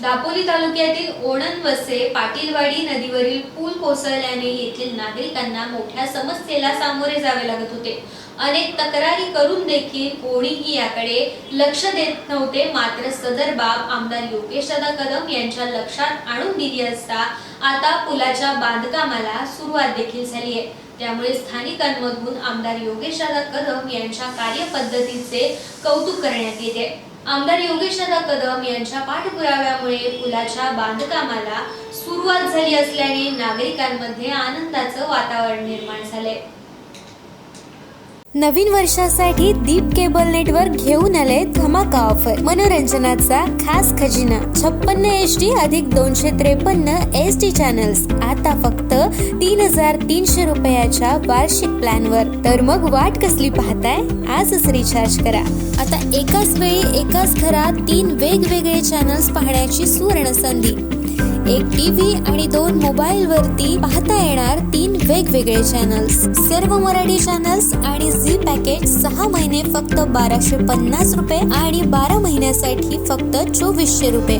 दापोली तालुक्यातील ओणन वसे पाटीलवाडी नदीवरील पूल कोसळल्याने येथील नागरिकांना मोठ्या समस्येला सामोरे जावे लागत होते. अनेक तक्रारी करून देखील कोणीही याकडे लक्ष देत नव्हते. मात्र सदर बाब आमदार योगेशदादा कदम यांच्या लक्षात आणून दिली असता आता पुलाच्या बांधकामाला सुरुवात देखील झाली आहे. त्यामुळे स्थानिकांमधून आमदार योगेशदादा कदम यांच्या कार्यपद्धतीचे कौतुक करण्यात येते. आमदार योगेशदादा कदम यांच्या पाठपुराव्यामुळे पुलाच्या बांधकामाला सुरुवात झाली असल्याने नागरिकांमध्ये आनंदाचं वातावरण निर्माण झाले नवीन वर्षासाठी दीप केबल नेटवर्क घेऊन आले धमाका ऑफर. मनोरंजनाचा खास खजिना. छप्पन्न एच डी अधिक दोनशे त्रेपन्न एच डी चॅनल्स आता फक्त तीन हजार तीनशे रुपयाच्या वार्षिक प्लॅनवर. तर मग वाट कसली पाहताय? आजच रिचार्ज करा. आता एकाच वेळी एकाच घरात तीन वेगवेगळे चॅनल्स पाहण्याची सुवर्ण संधी. एक टीव्ही आणि दोन मोबाईल वरती पाहता येणार तीन वेगवेगळे चॅनल्स सर्व मराठी चॅनल्स आणि सहा महिने फक्त बाराशे पन्नास रुपये आणि बारा महिन्यासाठी फक्त चोवीसशे रुपये.